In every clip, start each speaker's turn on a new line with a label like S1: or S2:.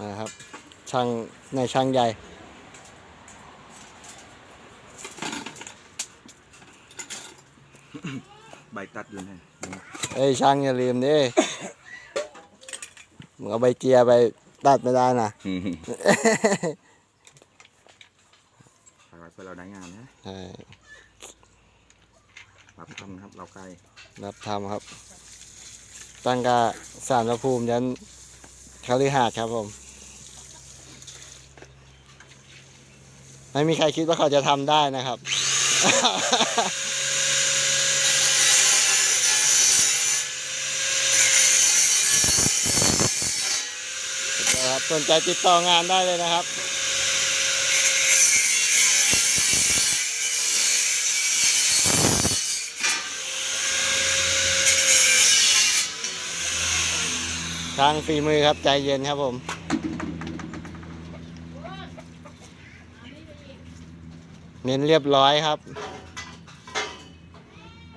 S1: นะครับช่างในช่างใหญ่
S2: ใบตัดอยู่นี่
S1: เอ้ยช่างอย่าลืมดิมึงเอาใบเจียไปตัดไม่ได้นะ
S2: ฝากไว้เพื่อเราได้งานนะ
S1: ใช่
S2: รับทำครับ เราใกล้
S1: รับทำครับ ตั้งกาสารพระภูมิยันคาลิหาสน์ครับผม ไม่มีใครคิดว่าเขาจะทำได้นะครับนะครับ สนใจติดต่องานได้เลยนะครับทางฝีมือครับใจเย็นครับผม เน้นเรียบร้อยครับ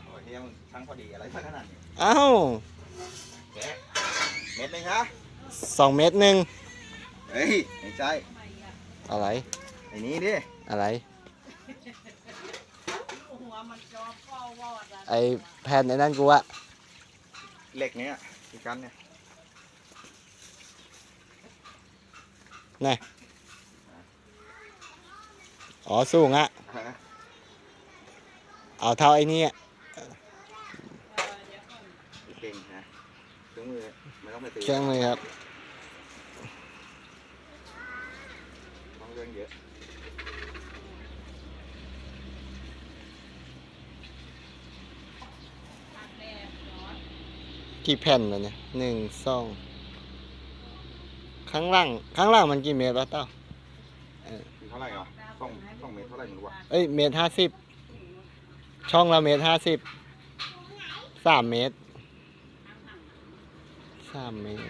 S2: โอ้ยเฮียมึงช่างพอดีอะไรสักขนาดนี้
S1: เอ้า
S2: แกะเม็ดหนึงฮะ
S1: สองเม็ดหนึ่ง
S2: เฮ้ยไม่ใช่
S1: อะไร
S2: ไอ้นี้ดิ
S1: อะไร
S3: หัวมันจอพ่อวอดอะ
S1: ไอแผ่นในนั่นกูอะ
S2: เหล็กเนี้ยที่กันเนี่ย
S1: อ๋อสูงอะ
S2: ฮะ
S1: เอาเท่าไอ้นี่อะ
S2: เก่งนะเครื่องมือไม่ต้องไปตี
S1: เครื่องมือครับ
S2: ต้องเรื่องเยอะ
S1: กี่แผ่นแล้วเนี่ยหนึ่งสองข้างล่าง ข้างล่างมันกี่เมตรวะเต้า
S2: คือเท่าไหร่อะสองสองเมตรเท่า ไหร่ไม่รู้อะ
S1: เอ้ยเมตรห้าสิบช่องละเมตรห้าสิบสามเมตรสามเมตร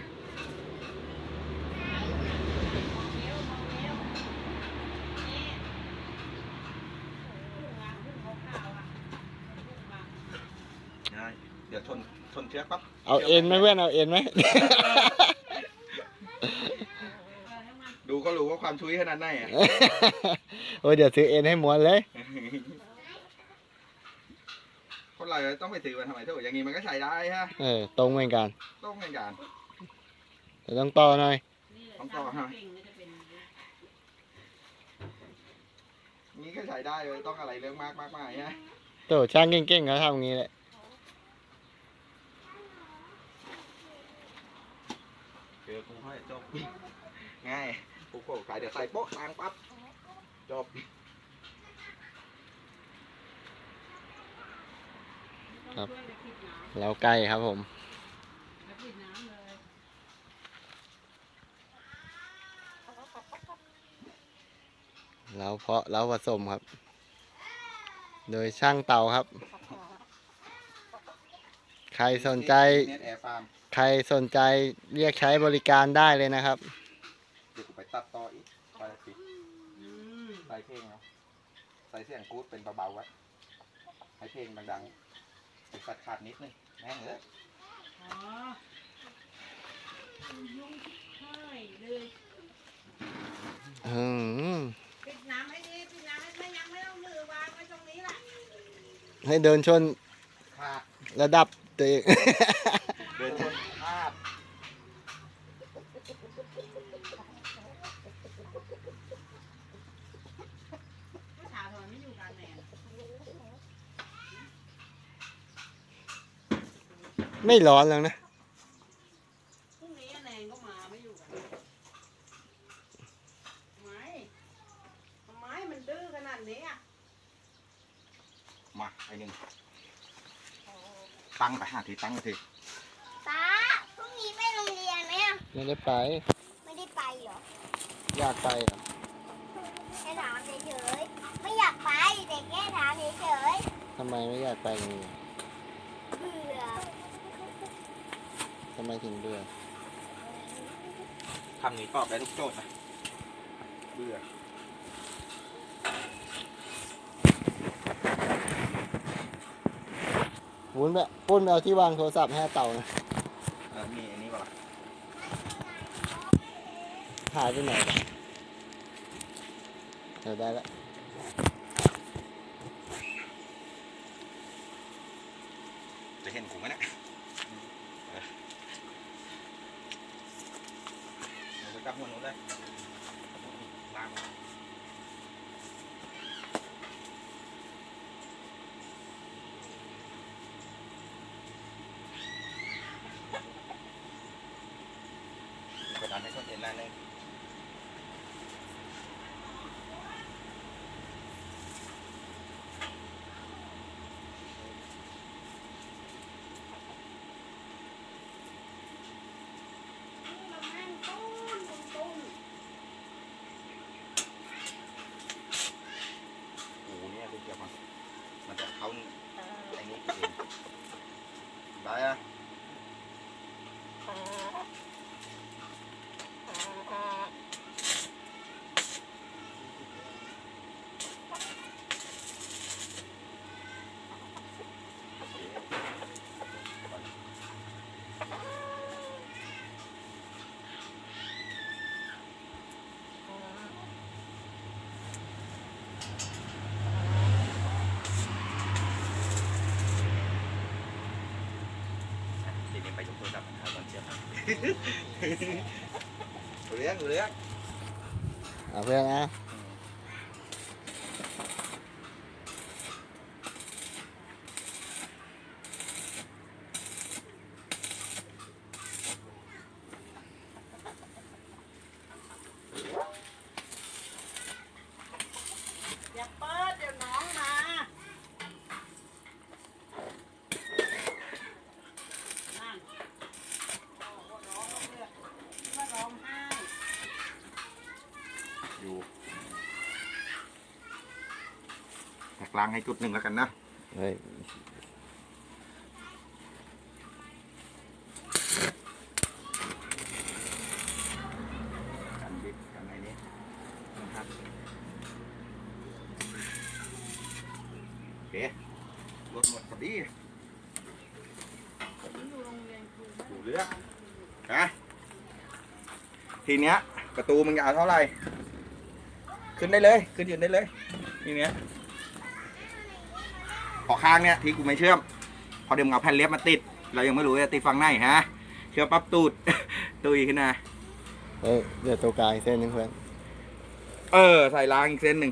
S2: ได้เดี๋ยวชนชนเชือกปั๊บ
S1: เอาเอ็นไหมเพื่อนเอาเอ็นไหม
S2: ดูก็รู้ว่าความชุยขนาดไหนอะ
S1: โอ้ยเดี๋ยวซื้อเอ็นให้หมวนเลย
S2: คนเราต้องไปซื้อมันทำไมเท่าอย่างงี้มันก็ใช้ได้ฮะ
S1: เออ ตรงเหมือนกัน
S2: ต้องเหมือนกัน
S1: แต่ต้องต่อหน่อย
S2: ต้องต่อให้นี่ก็ใช้ได้เลยต้องอะไรเรื่องมากมากมายฮะ
S1: โตช่างเก่งๆเขาทำอย่างนี้แหละ
S2: เจอกูให้จบง่ายกูโขกสายเดี๋ยวใส่โป๊ะล้างปั๊บ จบ
S1: แล้วใกล้ครับผมแล้วเพาะแล้วผสมครับ โดยช่างเตาครับ ใครสนใจ
S2: เน็ตแอร์ฟาร์ม
S1: ใครสนใจเรียกใช้บริการได้เลยนะครับ
S2: เดี๋ยวกูไปตัดต่ออีกไปปิด ใส่เพลงเอาใส่เสียงกูดเป็นเบาๆไว้ให้เพลงดังๆไปตัดขาดนิดนึงแม่งเลย
S3: อ๋อยุ่งใช่เลย
S1: อืม
S3: ปิดน้ำให้ดีปิดน้ำให้ไม่ยังไม่ต้องมือวางไว้ตรงนี้แหละ
S1: ให้เดินชน
S2: ขาด
S1: ระดับตัวเอง
S2: เดินชนขาด
S3: ผู้ชายทำไมไม่อยู่กลางแดด
S1: ไม่ร้อนแล้วนะ
S3: พรุ่งนี้แนนก็มาไม่อยู่กันทำไมทำไมมันดื้อขนาดนี้อะ
S2: มาไอ้หนึ่งตั้งไปหาทีตั้งไปที
S4: ตาพรุ่งนี้ไปโรงเรียนไหมอะ
S1: ไม่ได้ไป
S4: ไม่ได้ไปเหรอ
S1: อยากไปเหรอ
S4: แค่ถามเฉยๆไม่อยากไปแต่แค่ถามเฉย
S1: ทำไมไม่อยากไปโรงเรียน
S4: ๆ เบื่อ
S1: ทำไมถึงเบื่อ
S2: คำนี้ตอบได้ทุกโจทย์นะเบื่อ
S1: ปุ้นแบบปุ้นไปเอาที่วางโทรศัพท์ให้เต่านะ
S2: เออมีอันนี้ป่ะล่ะ
S1: หายไปไหนวะเดี๋ยวได้ละ
S2: จะเห็นกูไหมเนะเออ เดี๋ยวไปจับหัวหนูเลยลากมากดดันให้คนเห็นหน้าหนึ่ง
S3: เราแม่งตุ้นตุ้นตุ้น
S2: กูเนี่ยดูเกี่ยวมัน มันจะเข้าไอ้นี้เองได้อะทีนี้ไปยกโทรศัพท์หาตอนเชียร์ดูเรื่องดูเรื่อง
S1: เอาเพื่อนนะ
S3: อย่าเปิดเดี๋ยวน้องมานั่นโอ้โหร้องเลือดว่าร้องไห้
S2: อยู่หั กล้างให้จุดหนึ่งแล้วกันนะ
S1: เฮ้ย
S2: กันดิบกันไอ้นี้นะครับโอเครถหมดพอดี
S3: อยู่โรงเรียนครู
S2: ดูเรื่องนะทีเนี้ยประตูมึงจะเอาเท่าไหร่ ขึ้นได้เลย ขึ้นยืนได้เลยทีเนี้ยข อข้างเนี้ยที่กูไม่เชื่อม พอเดี๋ยวมึงเอาแผ่นเลียบมาติด เรายังไม่รู้จะติดฝั่งไหนฮะ เชื่อมปั๊บตูด ตุยขึ้นมา
S1: เฮ้ยเดี๋ยวตัวกลางอีกเส้นหนึงเพื่อน
S2: เออใส่รางอีกเส้นหนึ่ง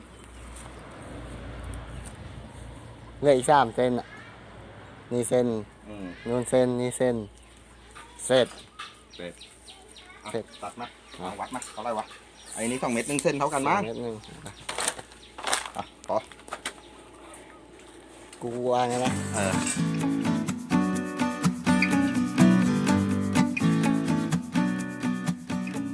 S1: เหลืออีกสามเส้นอะ นี่เส้น
S2: อืม
S1: นู่นเส้นนี่เส้น เสร็จ
S2: เอา
S1: เสร็จ
S2: ตัดมา
S1: เอา
S2: เอาวัดมาเท่าไหร่วะไอ้นี้สองเม็ดหนึ่งเส้นเท่ากันมั้ง
S1: เม็ดหนึ่ง
S2: อะต่อ
S1: กูวางไงนะ
S2: เออ